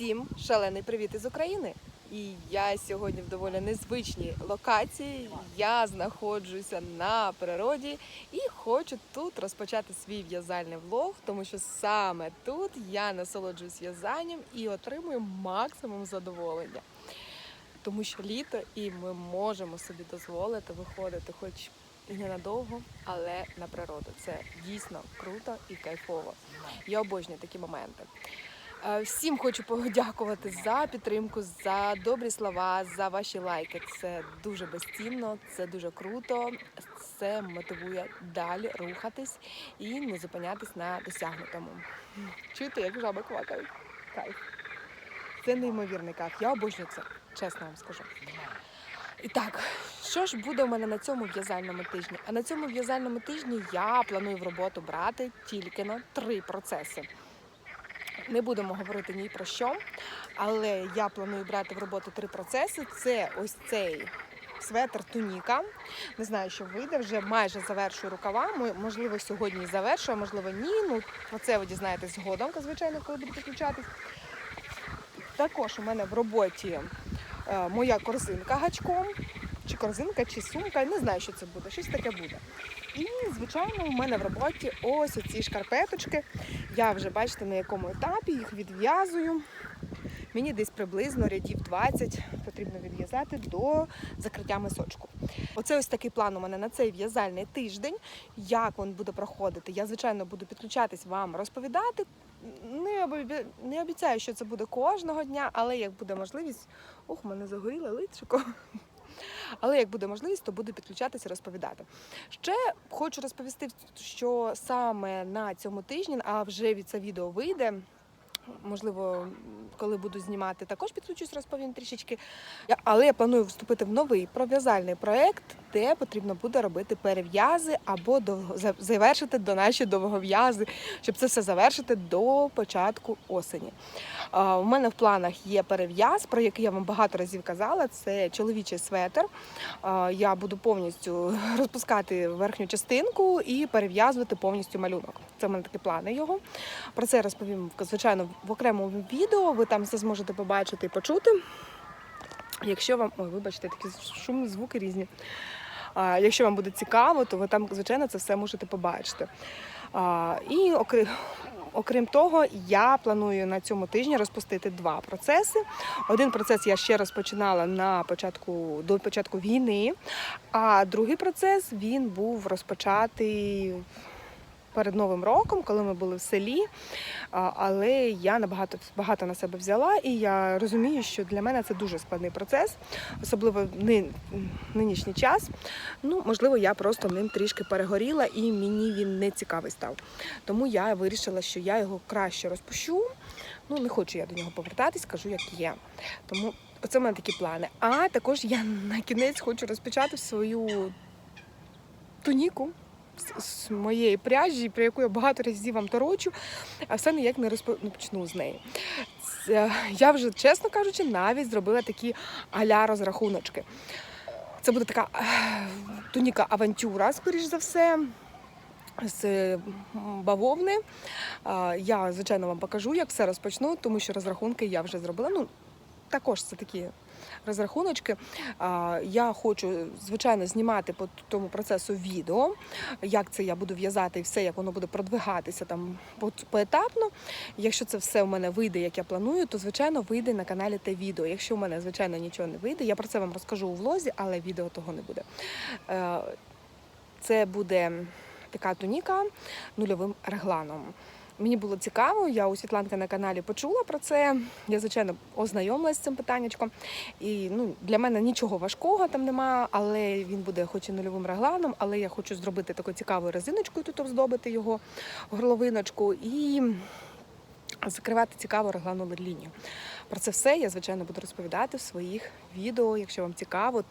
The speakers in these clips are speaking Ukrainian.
Всім шалений привіт із України! І я сьогодні в доволі незвичній локації. Я знаходжуся на природі і хочу тут розпочати свій в'язальний влог, тому що саме тут я насолоджуюсь в'язанням і отримую максимум задоволення. Тому що літо і ми можемо собі дозволити виходити, хоч і ненадовго, але на природу. Це дійсно круто і кайфово. Я обожнюю такі моменти. Е, Всім хочу подякувати за підтримку, за добрі слова, за ваші лайки. Це дуже безцінно, це дуже круто. Це мотивує далі рухатись і не зупинятись на досягнутому. Чуєте, як жаби квакають? Кайф. Це неймовірний кайф. Я обожнюю це, чесно вам скажу. І так, що ж буде у мене на цьому в'язальному тижні? А на цьому в'язальному тижні я планую в роботу брати тільки на три процеси. Не будемо говорити ні про що, але я планую брати в роботу три процеси. Це ось цей светр туніка. Не знаю, що вийде, вже майже завершую рукава. Можливо, сьогодні завершую, а можливо, ні. Ну, про це ви дізнаєтесь згодом, звичайно, коли буду підключатись. Також у мене в роботі е, моя корзинка гачком, чи корзинка, чи сумка, не знаю, що це буде, щось таке буде. І, звичайно, у мене в роботі ось ці шкарпеточки. Я вже бачите, на якому етапі їх відв'язую. Мені десь приблизно рядів 20 потрібно відв'язати до закриття мисочку. Оце ось такий план у мене на цей в'язальний тиждень. Як він буде проходити? Я, звичайно, буду підключатись вам розповідати. Не, обі- не обіцяю, що це буде кожного дня, але як буде можливість, ох, мене загоріло личико. Але як буде можливість, то буду підключатися розповідати. Ще хочу розповісти, що саме на цьому тижні, а вже від це відео вийде. Можливо, коли буду знімати, також підключусь, розповім трішечки. Але я планую вступити в новий пров'язальний проект, де потрібно буде робити перев'язи або завершити до наші довгов'язи, щоб це все завершити до початку осені. У мене в планах є перев'яз, про який я вам багато разів казала. Це чоловічий светр. Я буду повністю розпускати верхню частинку і перев'язувати повністю малюнок. Це в мене такі плани його. Про це я розповім, звичайно, в окремому відео. Ви там все зможете побачити і почути. Якщо вам. Ой, вибачте, такі шумні звуки різні. А, якщо вам буде цікаво, то ви там, звичайно, це все можете побачити. А, і окрім, окрім того, я планую на цьому тижні розпустити два процеси. Один процес я ще розпочинала на початку до початку війни, а другий процес він був розпочатий перед Новим роком, коли ми були в селі. Але я набагато багато на себе взяла, і я розумію, що для мене це дуже складний процес, особливо нинішній час. Ну, можливо, я просто ним трішки перегоріла і мені він не цікавий став. Тому я вирішила, що я його краще розпущу. Ну, не хочу я до нього повертатись, кажу, як є. Тому оце в мене такі плани. А також я на кінець хочу розпочати свою туніку з- моєї пряжі, про яку я багато разів вам торочу, а все ніяк не розпо... не почну з неї. Це, я вже, чесно кажучи, навіть зробила такі аля розрахуночки. Це буде така е, туніка авантюра, скоріш за все. З бавовни. Я, звичайно, вам покажу, як все розпочну, тому що розрахунки я вже зробила. Ну, також це такі розрахуночки. Я хочу, звичайно, знімати по тому процесу відео, як це я буду в'язати і все, як воно буде продвигатися там поетапно. Якщо це все у мене вийде, як я планую, то звичайно вийде на каналі те відео. Якщо у мене, звичайно, нічого не вийде, я про це вам розкажу у влозі, але відео того не буде. Е, Це буде така туніка нульовим регланом. Мені було цікаво, я у Світланки на каналі почула про це. Я, звичайно, ознайомилася з цим питаннячком. І ну, для мене нічого важкого там немає, але він буде хоч і нульовим регланом, але я хочу зробити таку цікаву резиночкою, тут оздобити його горловиночку і закривати цікаву реглану лінію. Про це все я, звичайно, буду розповідати в своїх відео. Якщо вам цікаво,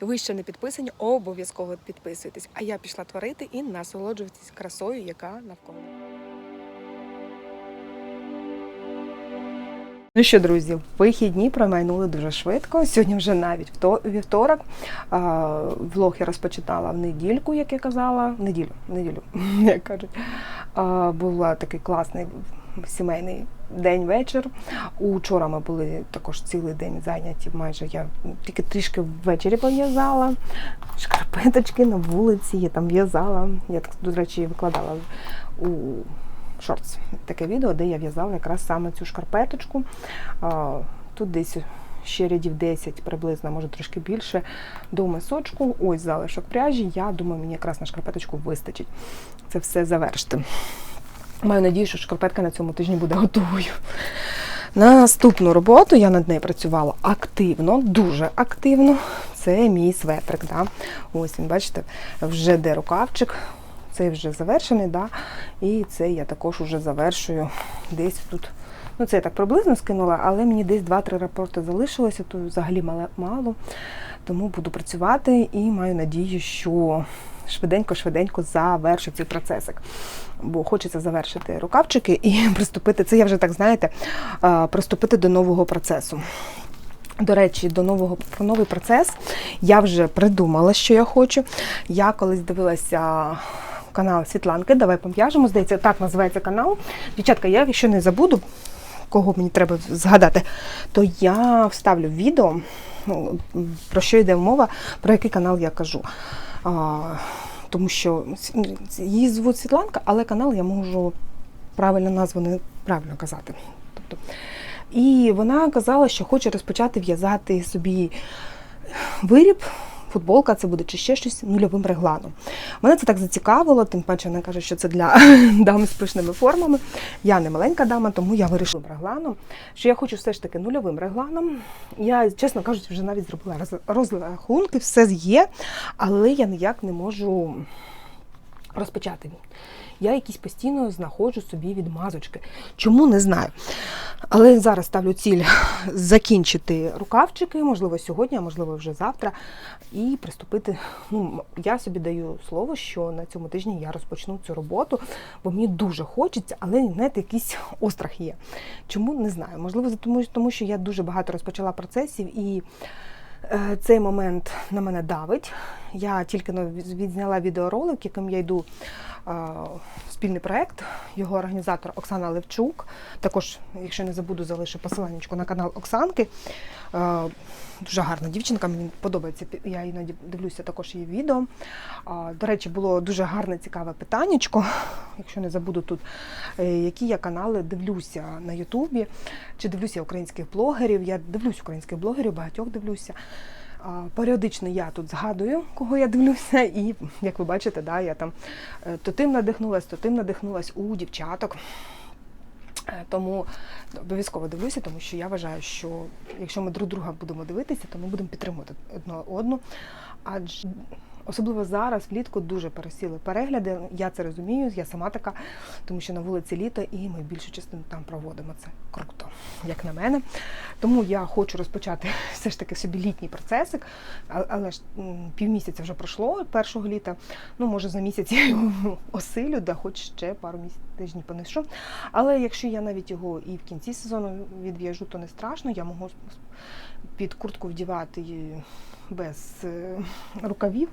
і ви ще не підписані, обов'язково підписуйтесь. А я пішла творити і насолоджуватись красою, яка навколо. Ну що, друзі, вихідні промайнули дуже швидко. Сьогодні вже навіть вівторок. Влог я розпочинала в недільку, як я казала. Неділю, неділю, як кажуть. Була такий класний сімейний день-вечір. Учора ми були також цілий день зайняті. Майже я тільки трішки ввечері пов'язала шкарпеточки на вулиці, я там в'язала. Я так, до речі, викладала у шортс таке відео, де я в'язала якраз саме цю шкарпеточку. Тут десь ще рядів 10 приблизно, може трошки більше, до мисочку. Ось залишок пряжі. Я думаю, мені якраз на шкарпеточку вистачить це все завершити. Маю надію, що шкарпетка на цьому тижні буде готовою. Наступну роботу я над нею працювала активно, дуже активно. Це мій светрик. Да? Ось він, бачите, вже де рукавчик. Цей вже завершений, да? і цей я також вже завершую десь тут. Ну, це я так приблизно скинула, але мені десь 2-3 рапорти залишилося, то взагалі мало-. Тому буду працювати і маю надію, що швиденько-швиденько завершу цей процесик. Бо хочеться завершити рукавчики і приступити. Це я вже так знаєте, приступити до нового процесу. До речі, до нового про новий процес я вже придумала, що я хочу. Я колись дивилася канал Світланки. Давай пов'яжемо. Здається, так називається канал. Дівчатка, я якщо не забуду, кого мені треба згадати, то я вставлю відео, ну, про що йде мова, про який канал я кажу. А, тому що її звуть Світланка, але канал я можу правильно назву не правильно казати. Тобто, і вона казала, що хоче розпочати в'язати собі виріб. Футболка це буде чи ще щось нульовим регланом. Мене це так зацікавило, тим паче вона каже, що це для дам з пишними формами. Я не маленька дама, тому я вирішила регланом, що я хочу все ж таки нульовим регланом. Я, чесно кажучи, вже навіть зробила розрахунки, все є, але я ніяк не можу розпочати. Я якісь постійно знаходжу собі відмазочки. Чому не знаю. Але зараз ставлю ціль закінчити рукавчики, можливо, сьогодні, а можливо, вже завтра, і приступити. Ну, я собі даю слово, що на цьому тижні я розпочну цю роботу, бо мені дуже хочеться, але знаєте, якийсь острах є. Чому не знаю? Можливо, тому що я дуже багато розпочала процесів і. Е, Цей момент на мене давить. Я тільки відзняла відеоролик, яким я йду в спільний проект. Його організатор Оксана Левчук. Також, якщо не забуду, залишу посилання на канал Оксанки. Дуже гарна дівчинка, мені подобається. Я іноді дивлюся також її відео. До речі, було дуже гарне, цікаве питаннячко, якщо не забуду тут, е, які я канали дивлюся на Ютубі, чи дивлюся українських блогерів. Я дивлюсь українських блогерів, багатьох дивлюся. Періодично я тут згадую, кого я дивлюся, і як ви бачите, да, я там е, то тим надихнулась, то тим надихнулась у дівчаток. Е, Тому обов'язково дивлюся, тому що я вважаю, що якщо ми друг друга будемо дивитися, то ми будемо підтримувати одне одну. Адже особливо зараз влітку дуже пересіли перегляди. Я це розумію, я сама така, тому що на вулиці літо і ми більшу частину там проводимо. Це круто, як на мене. Тому я хочу розпочати все ж таки собі літній процесик, але ж півмісяця вже пройшло першого літа. Ну, може, за місяць я його осилю, да хоч ще пару місяців тижнів понесу. Але якщо я навіть його і в кінці сезону відв'яжу, то не страшно. Я можу під куртку вдівати без е, рукавів,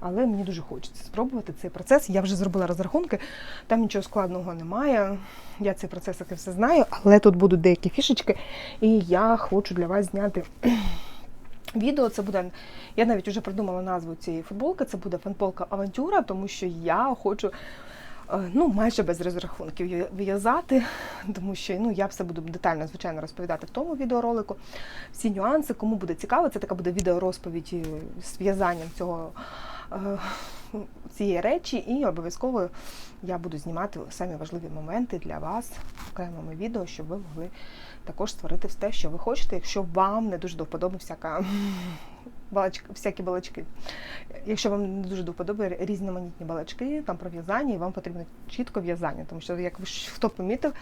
але мені дуже хочеться спробувати цей процес. Я вже зробила розрахунки, там нічого складного немає. Я цей процес таки все знаю, але тут будуть деякі фішечки, і я хочу для вас зняти. Відео це буде. Я навіть вже придумала назву цієї футболки. Це буде футболка Авантюра, тому що я хочу ну, майже без розрахунків в'язати, тому що ну, я все буду детально, звичайно, розповідати в тому відеоролику. Всі нюанси, кому буде цікаво, це така буде відеорозповідь е, з в'язанням цього. е, Цієї речі, і обов'язково я буду знімати самі важливі моменти для вас окремими відео, щоб ви могли також створити все, що ви хочете, якщо вам не дуже до вподоби всяка балачки, всякі балачки. Якщо вам не дуже до вподоби різноманітні балачки, там про в'язання, і вам потрібно чітко в'язання. Тому що, як хто помітив,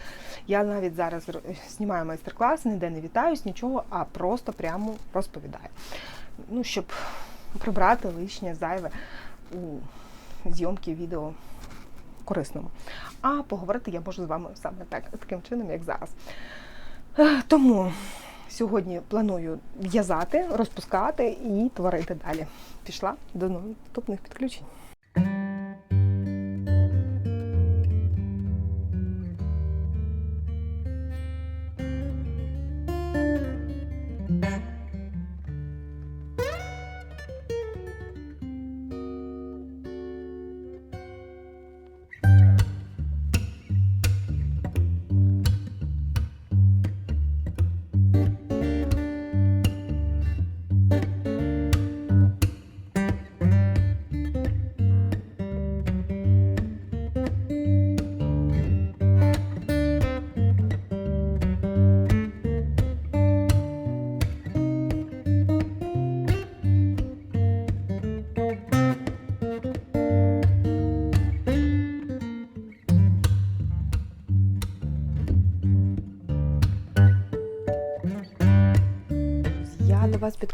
я навіть зараз знімаю майстер-клас, ніде не вітаюсь, нічого, а просто прямо розповідаю. Ну, щоб прибрати лишнє зайве у зйомки відео корисному. А поговорити я можу з вами саме так, таким чином, як зараз. Тому сьогодні планую в'язати, розпускати і творити далі. Пішла до наступних підключень.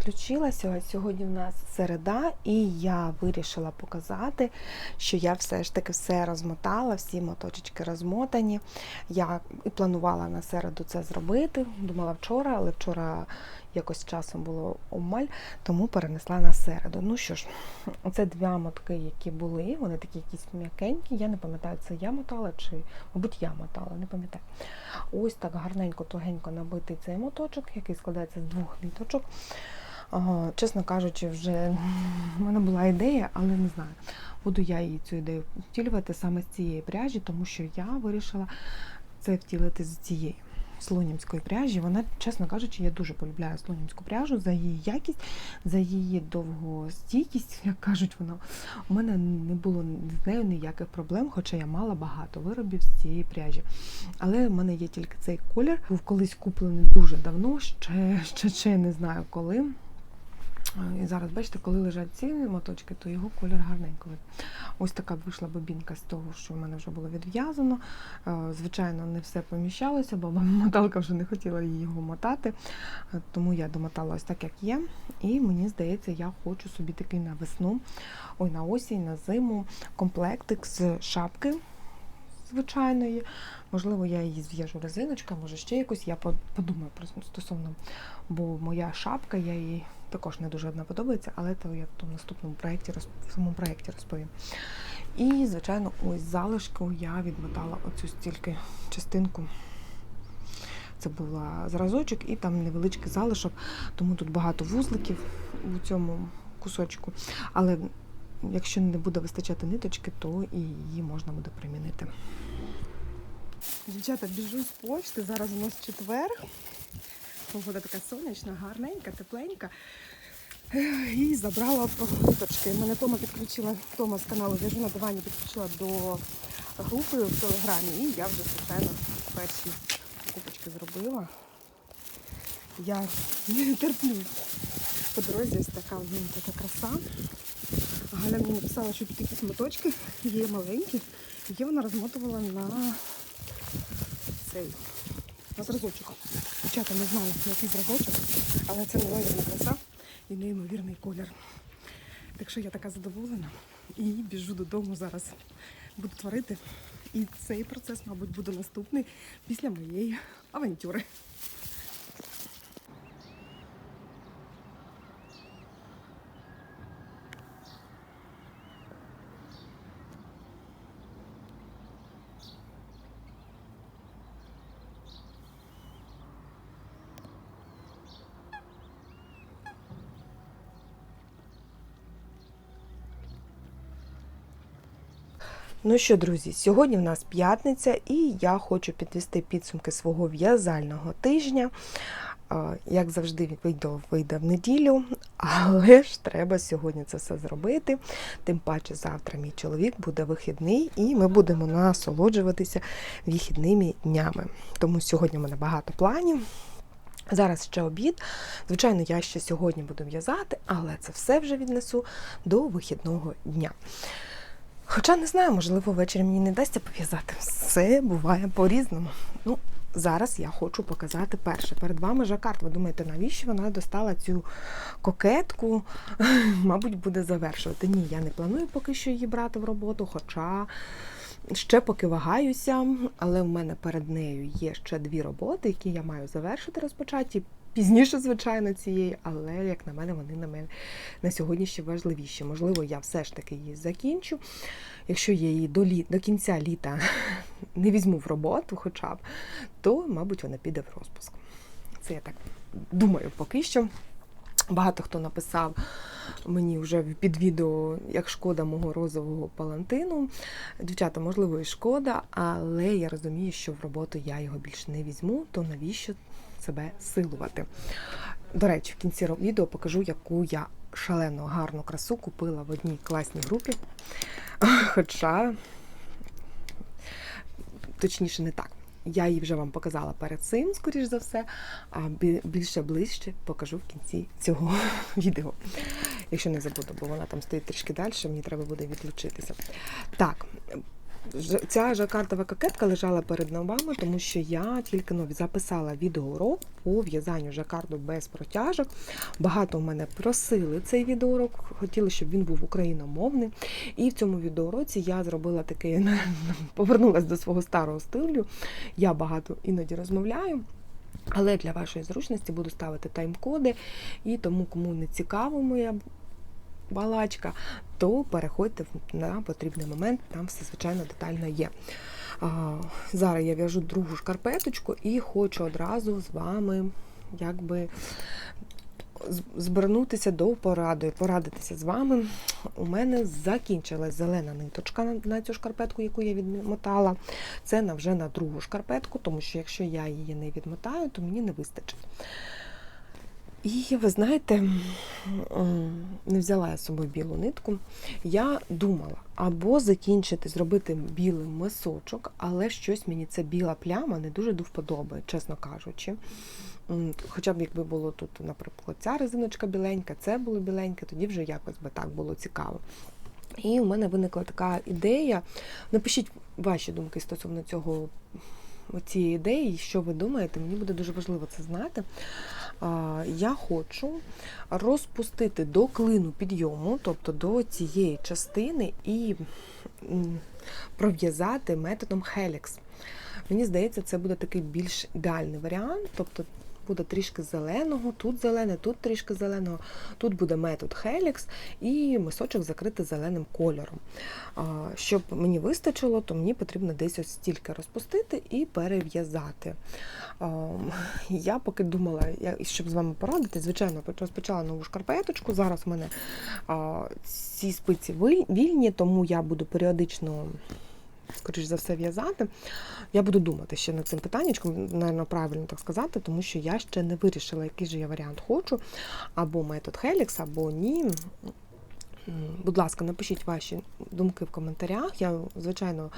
До. Сьогодні в нас середа, і я вирішила показати, що я все ж таки все розмотала, всі моточечки розмотані. Я і планувала на середу це зробити. Думала вчора, але вчора якось часом було обмаль, тому перенесла на середу. Ну що ж, оце два мотки, які були, вони такі якісь м'якенькі. Я не пам'ятаю, це я мотала чи, мабуть, я мотала, не пам'ятаю. Ось так гарненько, тугенько набитий цей моточок, який складається з двох ниточок. Чесно кажучи, вже в мене була ідея, але не знаю. Буду я її цю ідею втілювати саме з цієї пряжі, тому що я вирішила це втілити з цієї слонімської пряжі. Вона, чесно кажучи, я дуже полюбляю слонімську пряжу за її якість, за її довгостійкість, як кажуть вона. У мене не було з нею ніяких проблем, хоча я мала багато виробів з цієї пряжі. Але в мене є тільки цей колір. Був колись куплений дуже давно, ще, ще, ще не знаю коли. І зараз, бачите, коли лежать ці моточки, то його колір гарненько. Ось така вийшла бобінка з того, що в мене вже було відв'язано. Е, Звичайно, не все поміщалося, бо моталка вже не хотіла його мотати. Е, Тому я домотала ось так, як є. І мені здається, я хочу собі такий на весну, ой, на осінь, на зиму комплектик з шапки звичайної. Можливо, я її зв'яжу резиночкою, може ще якось. Я подумаю про стосовно, бо моя шапка, я їй також не дуже одна подобається, але то я в наступному проєкті в самому проєкті розповім. І, звичайно, ось залишку я відмотала оцю стільки частинку. Це була зразочок і там невеличкий залишок, тому тут багато вузликів у цьому кусочку. Але якщо не буде вистачати ниточки, то і її можна буде примінити. Дівчата, біжу з почти. Зараз у нас четвер. Погода така сонячна, гарненька, тепленька. І забрала ниточки. Мене Тома підключила, Тома з каналу В'яжу на дивані підключила до групи в Телеграмі. І я вже, звичайно, перші купочки зробила. Я не терплю. По дорозі ось така, ну, така краса. Галя мені написала, що якісь моточки є маленькі, які вона розмотувала на цей на зразочок. Дівчата не знаю, на який зразочок, але це неймовірна краса і неймовірний колір. Так що я така задоволена і біжу додому зараз. Буду творити. І цей процес, мабуть, буде наступний після моєї авантюри. Ну що, друзі, сьогодні в нас п'ятниця, і я хочу підвести підсумки свого в'язального тижня. Як завжди, відео вийде в неділю, але ж треба сьогодні це все зробити. Тим паче, завтра мій чоловік буде вихідний, і ми будемо насолоджуватися вихідними днями. Тому сьогодні в мене багато планів. Зараз ще обід. Звичайно, я ще сьогодні буду в'язати, але це все вже віднесу до вихідного дня. Хоча не знаю, можливо, ввечері мені не дасться пов'язати. Все буває по-різному. Ну, зараз я хочу показати перше. Перед вами жакард. Ви думаєте, навіщо вона достала цю кокетку? Мабуть, буде завершувати. Ні, я не планую поки що її брати в роботу, хоча ще поки вагаюся, але в мене перед нею є ще дві роботи, які я маю завершити розпочаті. Пізніше, звичайно, цієї, але як на мене, вони на мене на сьогодні ще важливіші. Можливо, я все ж таки її закінчу. Якщо я її до, лі... до кінця літа не візьму в роботу, хоча б, то, мабуть, вона піде в розпуск. Це я так думаю поки що. Багато хто написав мені вже під відео, як шкода мого розового палантину. Дівчата, можливо, і шкода, але я розумію, що в роботу я його більше не візьму, то навіщо себе силувати? До речі, в кінці відео покажу, яку я шалено гарну красу купила в одній класній групі. Хоча, точніше, не так. Я її вже вам показала перед цим, скоріш за все, а більше ближче покажу в кінці цього відео. Якщо не забуду, бо вона там стоїть трішки далі, мені треба буде відлучитися. Так, Ця жакартова кокетка лежала перед вами, тому що я тільки ну, записала відеоурок по в'язанню жакарду без протяжок. Багато в мене просили цей відеоурок, хотіли, щоб він був україномовний. І в цьому відеоуроці я зробила таке, повернулася до свого старого стилю. Я багато іноді розмовляю. Але для вашої зручності буду ставити тайм-коди, і тому, кому не цікаво моя балачка, то переходьте на потрібний момент, там все звичайно детально є. Зараз я в'яжу другу шкарпеточку і хочу одразу з вами якби звернутися до поради, порадитися з вами. У мене закінчилась зелена ниточка на, цю шкарпетку, яку я відмотала. Це вже на другу шкарпетку, тому що якщо я її не відмотаю, то мені не вистачить. І ви знаєте, не взяла я з собою білу нитку. Я думала або закінчити, зробити білий мисочок, але щось мені ця біла пляма не дуже до вподоби, чесно кажучи. Хоча б якби було тут, наприклад, ця резиночка біленька, це було біленьке, тоді вже якось би так було цікаво. І у мене виникла така ідея. Напишіть ваші думки стосовно цього цієї ідеї, що ви думаєте, мені буде дуже важливо це знати. Я хочу розпустити до клину підйому, тобто до цієї частини, і пров'язати методом Helix. Мені здається, це буде такий більш ідеальний варіант. Тобто буде трішки зеленого, тут зелене, тут трішки зеленого, тут буде метод Helix і мисочок закрити зеленим кольором. Щоб мені вистачило, то мені потрібно десь ось стільки розпустити і перев'язати. Я поки думала, щоб з вами порадити, звичайно, розпочала нову шкарпеточку. Зараз у мене ці спиці вільні, тому я буду періодично. Скоріш за все, в'язати. Я буду думати ще над цим питаннячком, напевно, правильно так сказати, тому що я ще не вирішила, який же я варіант хочу, або метод Helix, або ні. Будь ласка, напишіть ваші думки в коментарях. Я, звичайно,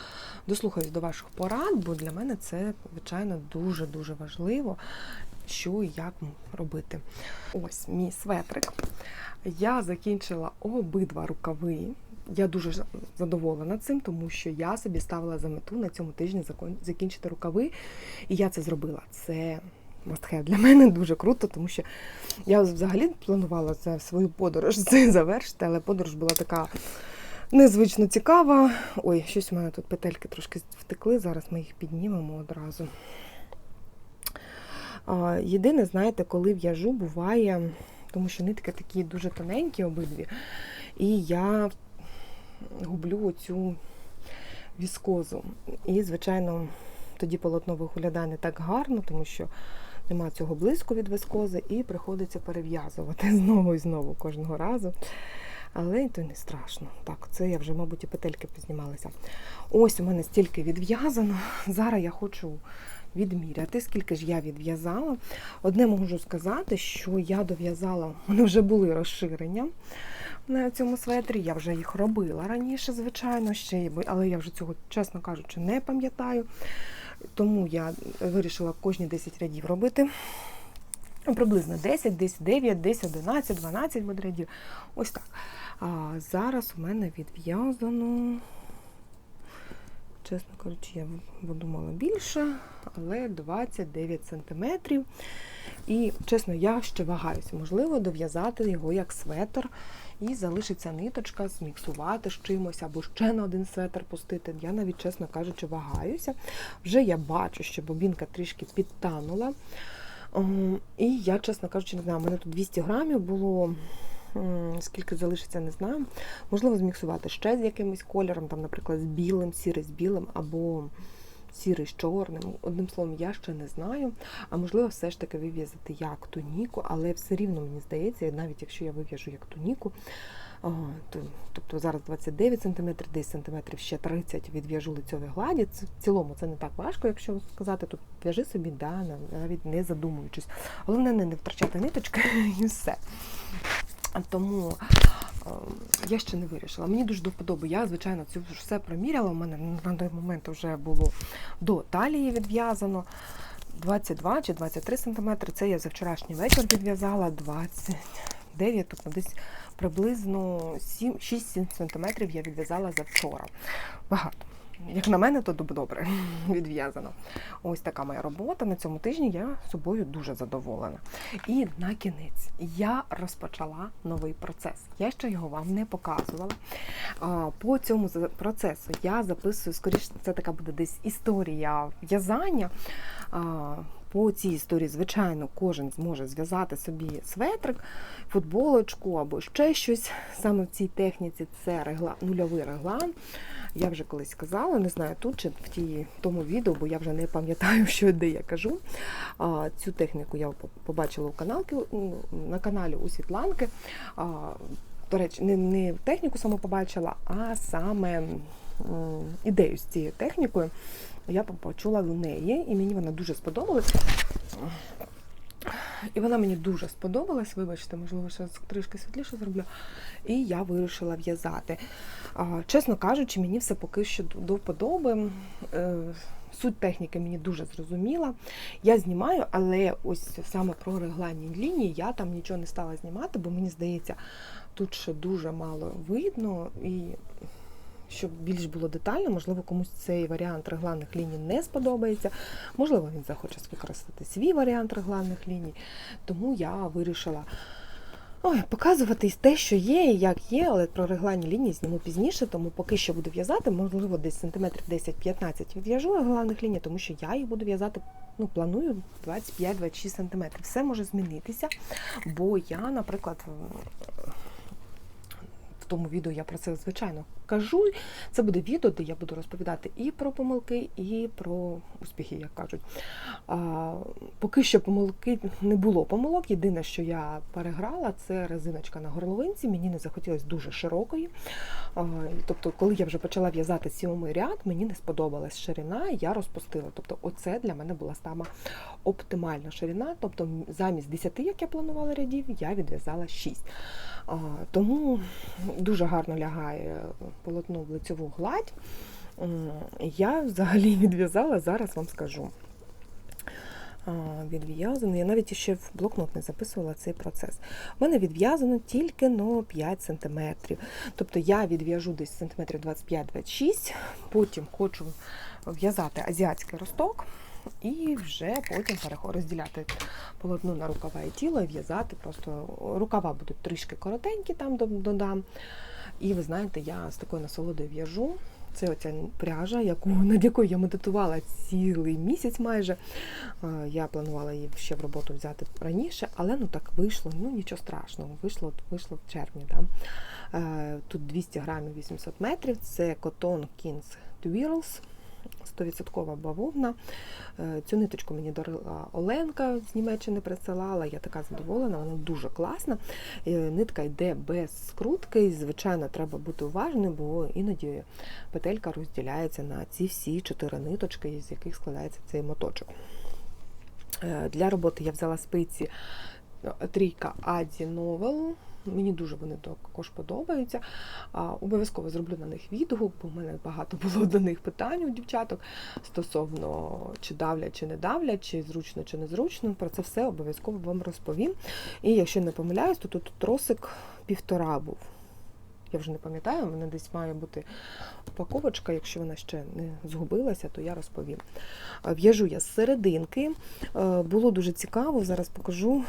дослухаюсь до ваших порад, бо для мене це, звичайно, дуже-дуже важливо, що і як робити. Ось мій светрик. Я закінчила обидва рукави. Я дуже задоволена цим, тому що я собі ставила за мету на цьому тижні закінчити рукави, і я це зробила. Це have для мене дуже круто, тому що я взагалі планувала це свою подорож це завершити, але подорож була така незвично цікава. Ой, щось у мене тут петельки трошки втекли. Зараз ми їх піднімемо одразу. Єдине, знаєте, коли в'яжу, буває, тому що нитки такі дуже тоненькі обидві, і я гублю оцю віскозу. І, звичайно, тоді полотно виглядає не так гарно, тому що нема цього блиску від вискози, і приходиться перев'язувати знову і знову кожного разу. Але то не страшно. Так, це я вже, мабуть, і петельки познімалися. Ось у мене стільки відв'язано. Зараз я хочу відміряти, скільки ж я відв'язала. Одне можу сказати, що я дов'язала, мене вже були розширення на цьому светрі. Я вже їх робила раніше, звичайно, ще, але я вже цього, чесно кажучи, не пам'ятаю. Тому я вирішила кожні 10 рядів робити. Приблизно 10, десь 9, десь 11, 12 буде рядів. Ось так. А зараз у мене відв'язано. Чесно кажучи, я думала більше, але 29 сантиметрів. І, чесно, я ще вагаюся. Можливо, дов'язати його як светр і залишиться ниточка, зміксувати з чимось або ще на один светр пустити. Я навіть, чесно кажучи, вагаюся. Вже я бачу, що бобінка трішки підтанула. Ем, І я, чесно кажучи, не знаю, у мене тут 200 грамів було. Скільки залишиться, не знаю. Можливо, зміксувати ще з якимось кольором, там, наприклад, з білим, сірий з білим, або сірий з чорним. Одним словом, я ще не знаю. А можливо, все ж таки вив'язати як туніку, але все рівно мені здається, навіть якщо я вив'яжу як туніку, то, тобто зараз 29 см, 10 см, ще 30 відв'яжу лицьові гладі. В цілому це не так важко, якщо сказати, тут в'яжи собі, да, навіть не задумуючись. Головне не, не втрачати ниточки і все. Тому е, я ще не вирішила. Мені дуже до вподоби. Я, звичайно, це все проміряла. У мене на той момент вже було до талії відв'язано. 22 чи 23 сантиметри. Це я за вчорашній вечір відв'язала 29, тобто десь приблизно 6-7 сантиметрів я відв'язала за вчора. Багато. Як на мене, то добре відв'язано. Ось така моя робота. На цьому тижні я собою дуже задоволена. І на кінець я розпочала новий процес. Я ще його вам не показувала. По цьому процесу я записую, скоріше, це така буде десь історія в'язання. По цій історії, звичайно, кожен зможе зв'язати собі светрик, футболочку або ще щось. Саме в цій техніці це регла... нульовий реглан. Я вже колись казала, не знаю тут чи в тій тому відео, бо я вже не пам'ятаю, що де я кажу. А, цю техніку я побачила у каналки, ну, на каналі у Світланки. А, до речі, не, не техніку саму побачила, а саме ідею з цією технікою. Я почула в неї, і мені вона дуже сподобалась. І вона мені дуже сподобалась, вибачте, можливо, ще трішки світліше зроблю. І я вирішила в'язати. Чесно кажучи, мені все поки що до вподоби. Е, Суть техніки мені дуже зрозуміла. Я знімаю, але ось саме про регланні лінії я там нічого не стала знімати, бо мені здається, тут ще дуже мало видно. І щоб більш було детально, можливо, комусь цей варіант регланних ліній не сподобається. Можливо, він захоче використати свій варіант регланних ліній. Тому я вирішила ой, показувати те, що є і як є, але про регланні лінії зніму пізніше, тому поки що буду в'язати, можливо, десь сантиметрів 10-15 відв'яжу регланних ліній, тому що я їх буду в'язати. Ну, планую 25-26 сантиметрів. Все може змінитися, бо я, наприклад, тому відео я про це звичайно кажу. Це буде відео, де я буду розповідати і про помилки, і про успіхи, як кажуть. А, поки що помилки не було помилок. Єдине, що я переграла, це резиночка на горловинці. Мені не захотілося дуже широкої. А, тобто, коли я вже почала в'язати сьомий ряд, мені не сподобалась ширина, і я розпустила. Тобто, оце для мене була сама оптимальна ширина. Тобто, замість 10, як я планувала рядів, я відв'язала 6. Тому дуже гарно лягає полотно в лицьову гладь. Я взагалі відв'язала, зараз вам скажу. Відв'язано. Я навіть ще в блокнот не записувала цей процес. У мене відв'язано тільки на 5 см. Тобто я відв'яжу десь сантиметрів 25-26, потім хочу в'язати азіатський росток. І вже потім розділяти полотно на рукава і тіло і в'язати. Просто рукава будуть трішки коротенькі, там додам. І ви знаєте, я з такою насолодою в'яжу. Це оця пряжа, яку, над якою я медитувала цілий місяць майже. Я планувала її ще в роботу взяти раніше, але ну так вийшло, ну нічого страшного, вийшло, вийшло в червні. Да? Е, Тут 200 грамів 800 метрів, це Cotton Kings Twirls. 100% бавовна. Е, Цю ниточку мені дарила Оленка з Німеччини присилала. Я така задоволена, вона дуже класна. Е, Нитка йде без скрутки. і, Звичайно, треба бути уважним, бо іноді петелька розділяється на ці всі чотири ниточки, з яких складається цей моточок. Е, Для роботи я взяла спиці трійка Аді Новел. Мені дуже вони також подобаються. Обов'язково зроблю на них відгук, бо в мене багато було до них питань у дівчаток стосовно чи давлять, чи не давлять, чи зручно, чи незручно. Про це все обов'язково вам розповім. І якщо не помиляюсь, то тут тросик півтора був. Я вже не пам'ятаю, у мене десь має бути упаковочка, якщо вона ще не згубилася, то я розповім. В'яжу я з серединки. Е, Було дуже цікаво, зараз покажу,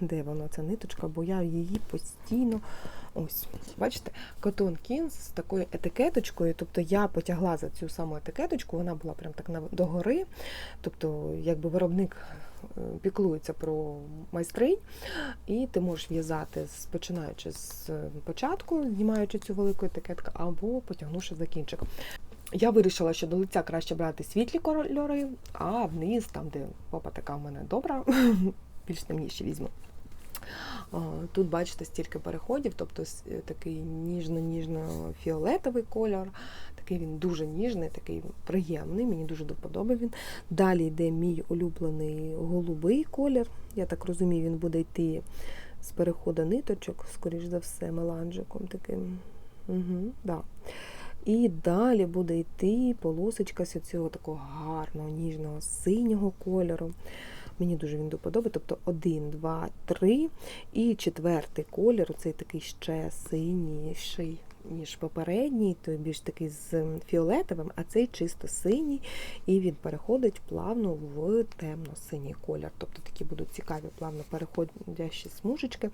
де вона ця ниточка, бо я її постійно. Ось, бачите, Cotton Kings з такою етикеточкою. Тобто я потягла за цю саму етикеточку, вона була прям так догори. Тобто, якби виробник е, піклується про майстринь, і ти можеш в'язати, починаючи з е, початку, знімаючи цю велику етикетку, або потягнувши за кінчик. Я вирішила, що до лиця краще брати світлі кольори, а вниз, там, де попа така в мене добра, більш темніші візьму. Тут, бачите, стільки переходів, тобто е, такий ніжно-ніжно-фіолетовий кольор, такий він дуже ніжний, такий приємний, мені дуже до вподоби він. Далі йде мій улюблений голубий колір. Я так розумію, він буде йти з переходу ниточок, скоріш за все, меланжиком таким. Угу, да. І далі буде йти полосочка з цього такого гарного, ніжного синього кольору. Мені дуже він до вподоби. Тобто один, два, три. І четвертий колір, цей такий ще синіший, ніж попередній, той більш такий з фіолетовим, а цей чисто синій, і він переходить плавно в темно-синій колір. Тобто такі будуть цікаві, плавно переходящі смужечки.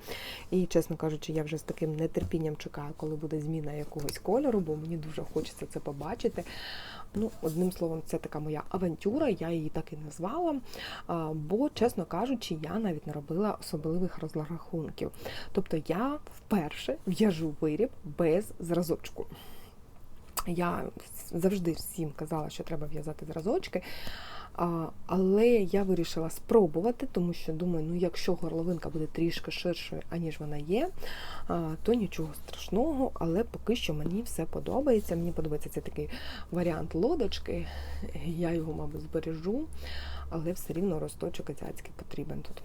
І, чесно кажучи, я вже з таким нетерпінням чекаю, коли буде зміна якогось кольору, бо мені дуже хочеться це побачити. Ну, одним словом, це така моя авантюра, я її так і назвала. Бо, чесно кажучи, я навіть не робила особливих розрахунків. Тобто я вперше в'яжу виріб без зразочку. Я завжди всім казала, що треба в'язати зразочки. Але я вирішила спробувати, тому що думаю, ну якщо горловинка буде трішки ширшою, аніж вона є, то нічого страшного, але поки що мені все подобається. Мені подобається цей такий варіант лодочки. Я його, мабуть, збережу, але все рівно росточок азіатський потрібен тут.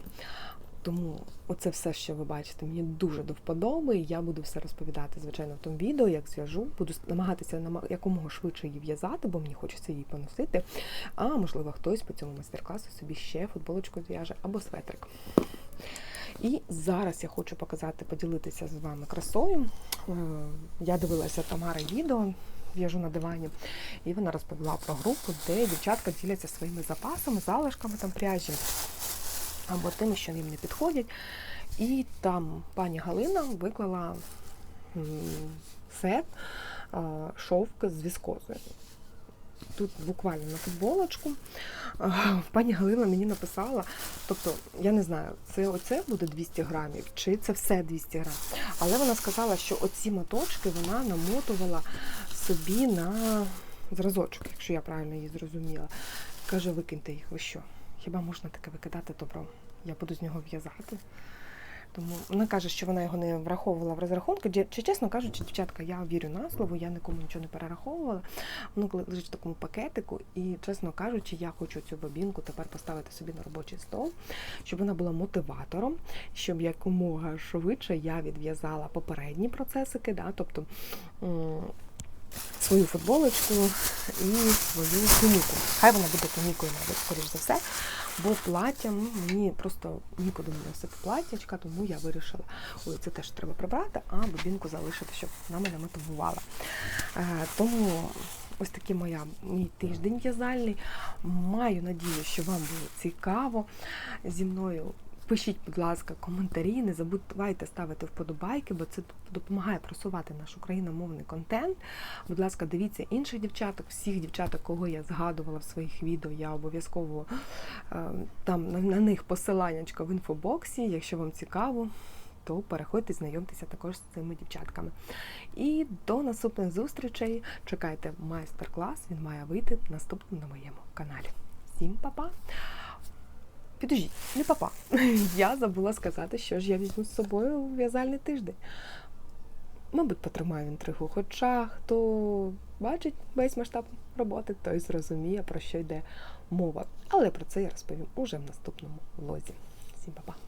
Тому оце все, що ви бачите, мені дуже до вподоби. Я буду все розповідати, звичайно, в тому відео, як зв'яжу. Буду намагатися якомога швидше її в'язати, бо мені хочеться її поносити. А можливо, хтось по цьому майстер-класу собі ще футболочку зв'яже або светрик. І зараз я хочу показати, поділитися з вами красою. Е, Я дивилася Тамари відео. В'яжу на дивані, і вона розповіла про групу, де дівчатка діляться своїми запасами, залишками там пряжі або тими, що їм не підходять. І там пані Галина виклала сет шовк з віскозою. Тут буквально на футболочку. Пані Галина мені написала, тобто, я не знаю, це оце буде 200 грамів, чи це все 200 грамів. Але вона сказала, що оці моточки вона намотувала собі на зразочок, якщо я правильно її зрозуміла. Каже, викиньте їх, ви що? Хіба можна таке викидати добро? Я буду з нього в'язати. Тому вона каже, що вона його не враховувала в розрахунку. Чи чесно кажучи, дівчатка, я вірю на слово, я нікому нічого не перераховувала. Воно лежить в такому пакетику, і чесно кажучи, я хочу цю бобінку тепер поставити собі на робочий стол, щоб вона була мотиватором, щоб якомога швидше я відв'язала попередні процесики, да, тобто свою футболочку і свою туніку. Хай вона буде тунікою, мабуть, скоріш за все. Бо плаття ну, мені просто нікуди не носити платтячка, тому я вирішила, ой, це теж треба прибрати, а бобінку залишити, щоб вона мене мотивувала. Е, тому ось такий моя мій тиждень в'язальний. Маю надію, що вам було цікаво зі мною. Пишіть, будь ласка, коментарі, не забувайте ставити вподобайки, бо це допомагає просувати наш україномовний контент. Будь ласка, дивіться інших дівчаток, всіх дівчаток, кого я згадувала в своїх відео. Я обов'язково е, там на, них посиланнячко в інфобоксі. Якщо вам цікаво, то переходьте, знайомтеся також з цими дівчатками. І до наступних зустрічей. Чекайте майстер-клас, він має вийти наступним на моєму каналі. Всім па-па! Підождіть, не папа. Я забула сказати, що ж я візьму з собою у в'язальний тиждень. Мабуть, потримаю інтригу. Хоча хто бачить весь масштаб роботи, той зрозуміє, про що йде мова. Але про це я розповім уже в наступному влозі. Всім па-па!